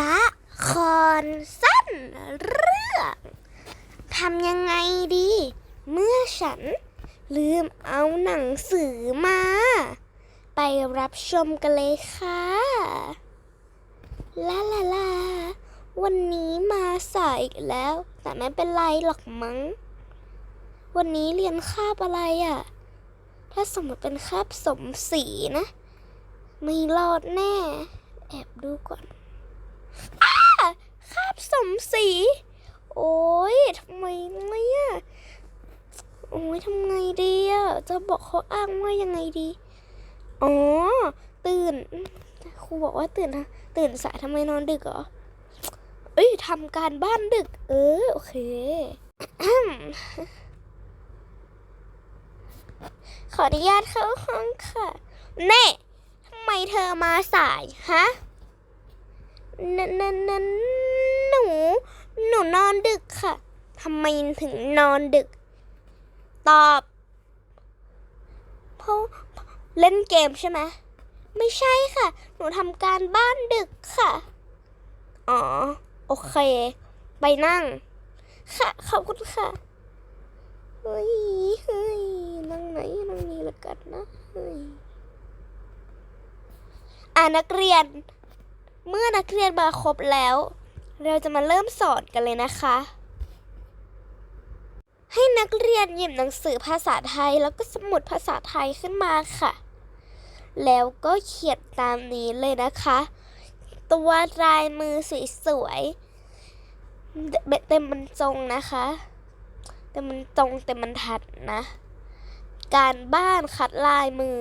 ละครสั้นเรื่องทำยังไงดี เมื่อฉันลืมเอาหนังสือมา ไปรับชมกันเลยค่ะลาลาลาวันนี้มาสายอีกแล้ว แต่ไม่เป็นไรหรอกมั้ง วันนี้เรียนคาบอะไรอะ่ะ ถ้าสมมติเป็นคาบสมศรีนะ ไม่รอดแน่ แอบดูก่อน อ้าคาบสมศรีโอ้ยทำไมเนี่ยโอ้ยทำไงดีอะจะบอกเขาอ้างว่ายังไงดี อ๋อ ตื่น ครูบอกว่าตื่นนะตื่นสายทำไมนอนดึกเหรอ เอ้ยทำการบ้านดึก เออ โอเค ขออนุญาตเข้าห้องค่ะเน่ทำไมเธอมาสาย ฮะ นนนนหนู หนูนอนดึกค่ะทำไมถึงนอนดึก ตอบ เพราะเล่นเกมใช่ไหมไม่ใช่ค่ะ หนูทำการบ้านดึกค่ะ อ๋อ โอเค ไปนั่ง ค่ะ ขอบคุณค่ะ เฮ้ย เฮ้ย นั่งไหน นั่งนี่ละกันนะ เฮ้ย อ่านักเรียน เมื่อนักเรียนมาครบแล้ว เราจะมาเริ่มสอนกันเลยนะคะ ให้นักเรียนหยิบหนังสือภาษาไทยแล้วก็สมุดภาษาไทยขึ้นมาค่ะ แล้วก็เขียนตามนี้เลยนะคะ ตัวลายมือสวยๆเต็มมันจงนะคะแต่มันตรงแต่มันทัดนะ การบ้านคัดลายมือ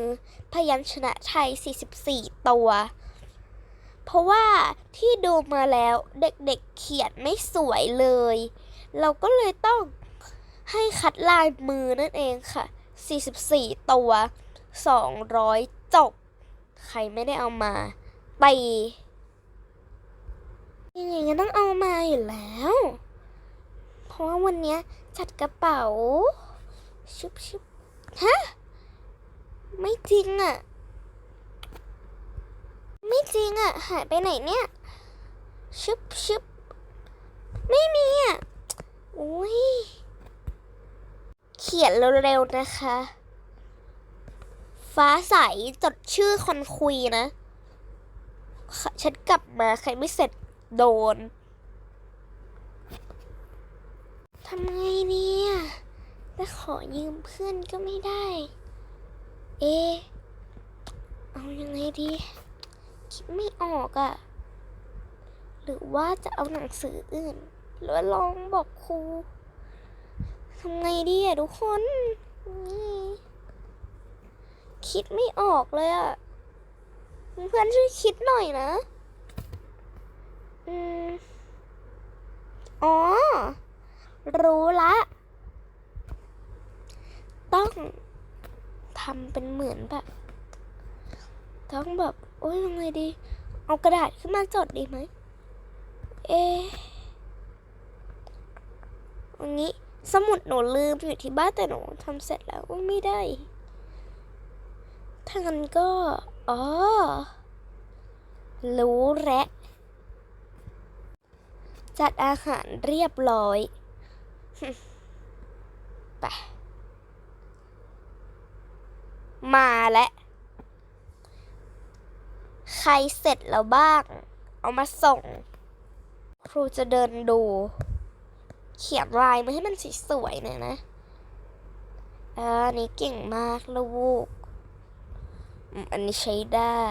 พยัญชนะไทย 44 ตัว เพราะว่าที่ดูมาแล้วเด็กๆเขียนไม่สวยเลย เราก็เลยต้องให้คัดลายมือนั่นเองค่ะ 44 ตัว 200 จบ ใครไม่ได้เอามาตียังไงก็ต้องเอามาอยู่แล้ว เพราะว่าวันนี้จัดกระเป๋า ชุบชุบฮะ ไม่จริงอะ่ะ ไม่จริงอะ่ะหายไปไหนเนี่ยชุบชุบไม่มีอะ่ะโอ้ย เขียนเร็วๆนะคะ ฟ้าใสจดชื่อคนคุยนะ ฉันกลับมาใครไม่เสร็จโดนทำไงเนี่ยจะขอยืมเพื่อนก็ไม่ได้ เอ เอายังไงดี คิดไม่ออกอะ่ะ หรือว่าจะเอาหนังสืออื่น หรือว่าลองบอกครูทำไงดีอะทุกคนนี่คิดไม่ออกเลยอะเพื่อนช่วยคิดหน่อยนะ อืม อ๋อ รู้ละ ต้องทำเป็นเหมือนแบบ ต้องแบบ โอ้ยยังไงดี เอากระดาษขึ้นมาจดดีไหม เออันนี้สมุดหนูลืมอยู่ที่บ้านแต่หนูทำเสร็จแล้วไม่ได้ถ้างั้นก็ อ๋อ รู้แล้วจัดอาหารเรียบร้อยไปมาแล้ว รเสร็จแล้วบ้าง เอามาส่ง ครูจะเดินดู เขียนลายมาให้มันสวยๆหน่อยนะอันนี้เก่งมากลูก อันนี้ใช้ได้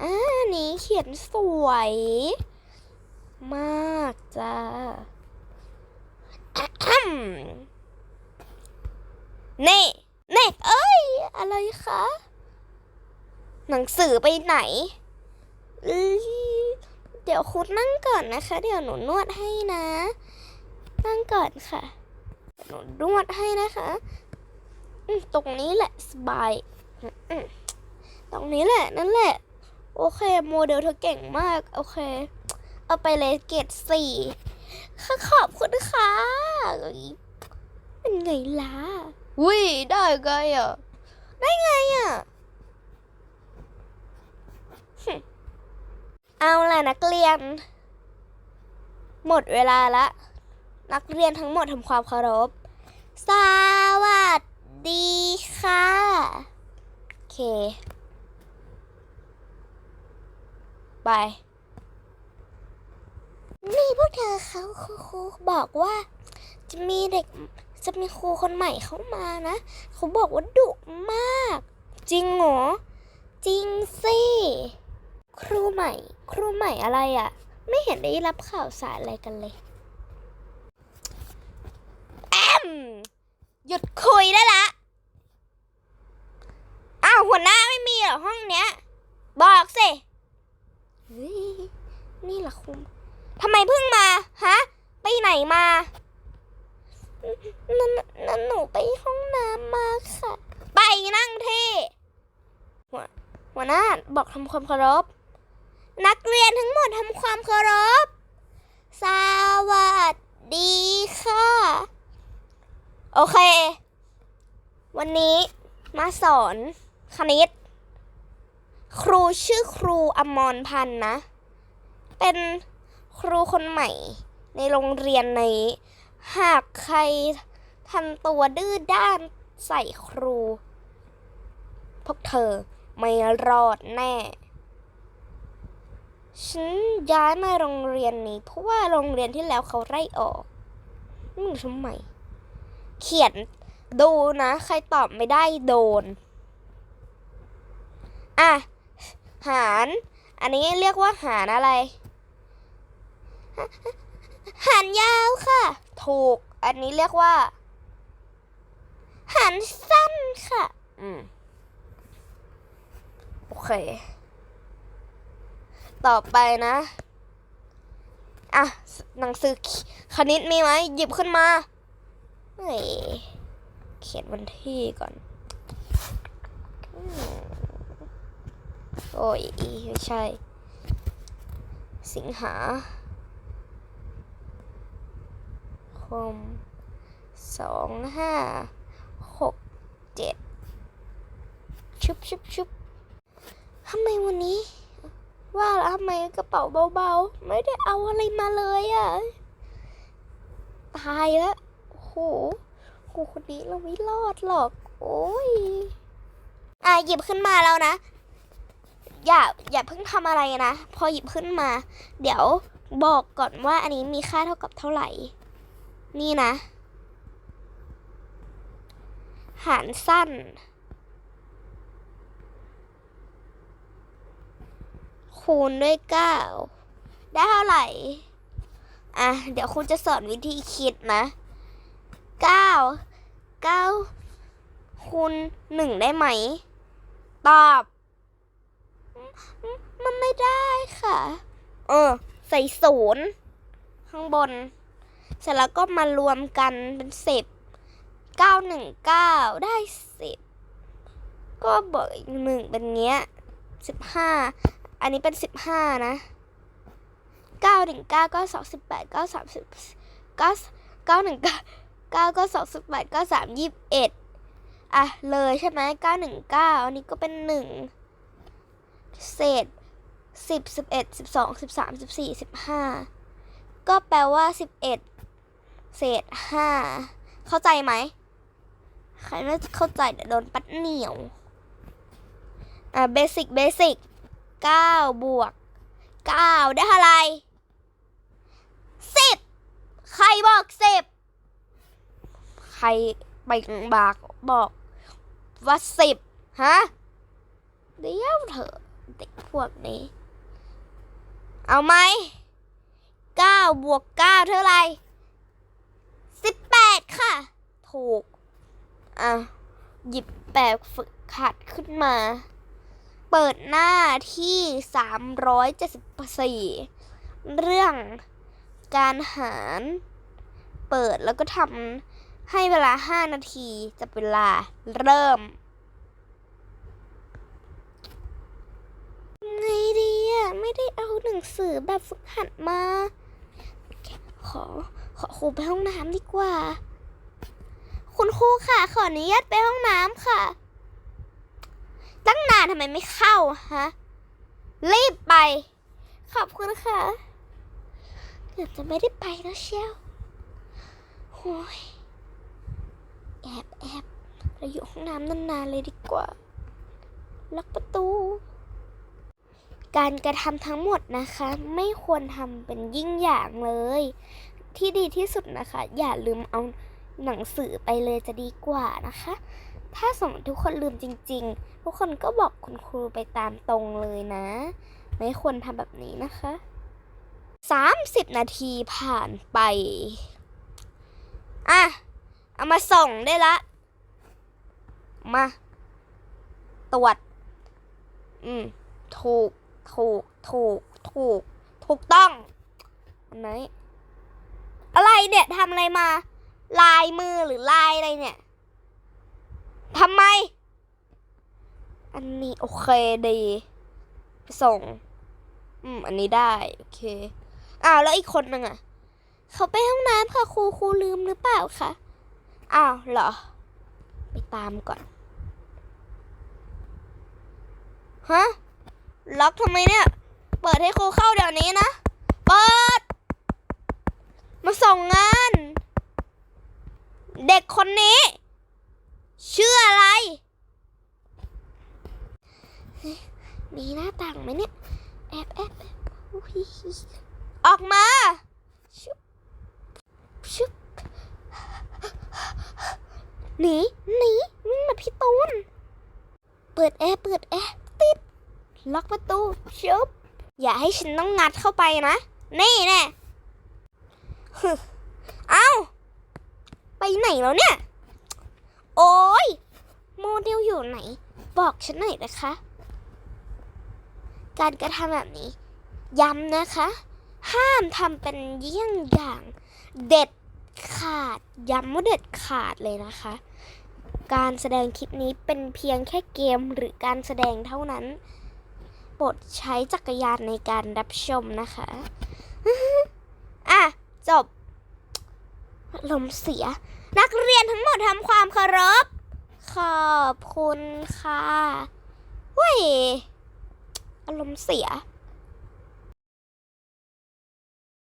อันนี้เขียนสวย มากจ้าน่เน่ อะไรคะ หนังสือไปไหน เดี๋ยวคุณนั่งก่อนนะคะ เดี๋ยวหนูนวดให้นะ นั่งก่อนค่ะ หนูนวดให้นะคะ ตรงนี้แหละสบาย ตรงนี้แหละนั่นแหละ โอเค โมเดลเธอเก่งมาก โอเค เอาไปเลยเกรดสี่ค่ะขอบคุณค่ะเป็นไงล่ะวิได้ไงอะ ได้ไงอะ เอาล่ะนักเรียน หมดเวลาละ นักเรียนทั้งหมดทำความเคารพ สวัสดีค่ะ โอเค ไป นี่พวกเธอเขาครูครูบอกว่า จะมีเด็ก จะมีครูคนใหม่เข้ามานะ เขาบอกว่าดุมาก จริงเหรอ จริงสิ ครูใหม่ ครูใหม่อะไรอะ่ะ ไม่เห็นได้รับข่าวสารอะไรกันเลยแอมหยุดคุยได้ละอ้าวหัวหน้าไม่มีเหรอห้องเนี้ย บอกสินี่แหละคุณทำไมเพิ่งมา ฮะ ไปไหนมา นั่นนั่นหนูไปห้องน้ำมาค่ะ ไปนั่งที่หัวหัวหน้าบอกทำความเคารพ นักเรียนทั้งหมดทำความเคารพ สวัสดีค่ะ โอเค วันนี้มาสอนคณิต ครูชื่อครูอมรพันธ์นะ เป็นครูคนใหม่ในโรงเรียนนี้ หากใครทำตัวดื้อด้านใส่ครู พวกเธอไม่รอดแน่ ฉันย้ายมาโรงเรียนนี้ เพราะว่าโรงเรียนที่แล้วเขาไล่ออกนี่มันทำไมเขียนดูนะ ใครตอบไม่ได้โดน อะ หาร อันนี้เรียกว่าหารอะไร หารยาวค่ะ ถูก อันนี้เรียกว่าหารสั้นค่ะ อืม โอเค ต่อไปนะ อะ หนังสือคณิตมีไหม หยิบขึ้นมา เฮ้ย เขียนวันที่ก่อนอืมโอ้ย ไม่ใช่ สิงหา คม สองห้าหกเจ็ดชุบชุบชุบทำไมวันนี้ ว่าแล้วทำไมกระเป๋าเบาๆ ไม่ได้เอาอะไรมาเลยอะ ตายแล้วโอ้โหครูคนนี้เราไม่รอดหรอก โอ้ย อะหยิบขึ้นมาแล้วนะ อย่าอย่าเพิ่งทำอะไรนะ พอหยิบขึ้นมา เดี๋ยวบอกก่อนว่าอันนี้มีค่าเท่ากับเท่าไหร่ นี่นะ หารสั้น คูณด้วยเก้าได้เท่าไหร่ อะ เดี๋ยวคุณจะสอนวิธีคิดนะเก้าเก้าคูณหนึ่งได้ไหม ตอบ มันไม่ได้ค่ะ เออ ใส่ศูนย์ข้างบน เสร็จแล้วก็มารวมกันเป็นสิบเก้าหนึ่งเก้าได้สิบก็บวกอีกหนึ่งเป็นเงี้ยสิบห้าอันนี้เป็นสิบห้านะเก้าหนึ่งเก้าก็สองสิบแปดเก้าสามสิบเก้าเก้าหนึ่งเก้าเก้าก็สองสิบแปดเก้าสามยี่สิบเอ็ดอะเลยใช่ไหมเก้าหนึ่งเก้าอันนี้ก็เป็นหนึ่งเศษสิบสิบเอ็ดสิบสองสิบสามสิบสี่สิบห้าก็แปลว่าสิบเอ็ด เศษห้าเข้าใจไหมใครไม่เข้าใจเดี๋ยวโดนปัดเหนียว อ่าเบสิกเบสิกเก้าบวกเก้าได้เท่าไหรสิบใครบอกสิบใครไปบากบอกว่าสิบฮะเดี๋ยวเถอะเด็กพวกนี้ เอาไหมเก้าบวกเก้าเท่าไหร่ ค่ะ ถูก อะ หยิบแบบฝึกหัดขึ้นมา เปิดหน้าที่สามร้อยเจ็ดสิบสี่เรื่องการหาร เปิดแล้วก็ทำให้เวลาห้านาทีจะเวลาเริ่มไงดีอะ ไม่ได้เอาหนังสือแบบฝึกหัดมา ขอ ขอครูไปห้องน้ำดีกว่า คุณครูค่ะ ขออนุญาตไปห้องน้ำค่ะ ตั้งนานทำไมไม่เข้าฮะ รีบไป ขอบคุณค่ะ เกือบจะไม่ได้ไปแล้วเชียวโอ้ยแอบแอบเราอยู่ห้องน้ำนานๆเลยดีกว่า ล็อกประตู การกระทำทั้งหมดนะคะ ไม่ควรทำเป็นยิ่งอย่างเลย ที่ดีที่สุดนะคะ อย่าลืมเอา หนังสือไปเลยจะดีกว่านะคะ ถ้าสมมติทุกคนลืมจริง ๆ ทุกคนก็บอกคุณครูไปตามตรงเลยนะ ไม่ควรทำแบบนี้นะคะ 30 นาทีผ่านไป อะ เอามาส่งได้ละ มา ตรวจ อืม ถูก ถูก ถูก ถูก ถูกต้องไหนอะไรเนี่ยทำอะไรมา ลายมือหรือลายอะไรเนี่ยทำไม อันนี้โอเคดีไปส่ง อืม อันนี้ได้ โอเค อ้าว แล้วอีกคนนึงอะเขาไปห้องน้ำค่ะครูครูลืมหรือเปล่าคะอ้าวเหรอ ไปตามก่อนฮะล็อกทำไมเนี่ย เปิดให้ครูเข้าเดี๋ยวนี้นะ เปิด มาส่งงาน เด็กคนนี้ ชื่ออะไร มีหน้าต่างไหมเนี่ย แอบแอบแอบออกมาชุบชุบหนีหนีวิ่งมาพี่ตูน เปิดแอร์เปิดแอร์ติด ล็อกประตูชุบอย่าให้ฉันต้องงัดเข้าไปนะ นี่แน่เอ้า ไปไหนแล้วเนี่ย โอ้ยโมเดลอยู่ไหน บอกฉันหน่อยนะคะ การกระทำแบบนี้ ย้ำนะคะ ห้ามทำเป็นเยี่ยงอย่างเด็ดขาด ย้ำว่าเด็ดขาดเลยนะคะ การแสดงคลิปนี้เป็นเพียงแค่เกมหรือการแสดงเท่านั้นโปรดใช้จักรยานในการรับชมนะคะ อะ จบ ลมณ์เสีย นักเรียนทั้งหมดทำความเคารพ ขอบคุณค่ะเว้ยอารมณ์เสีย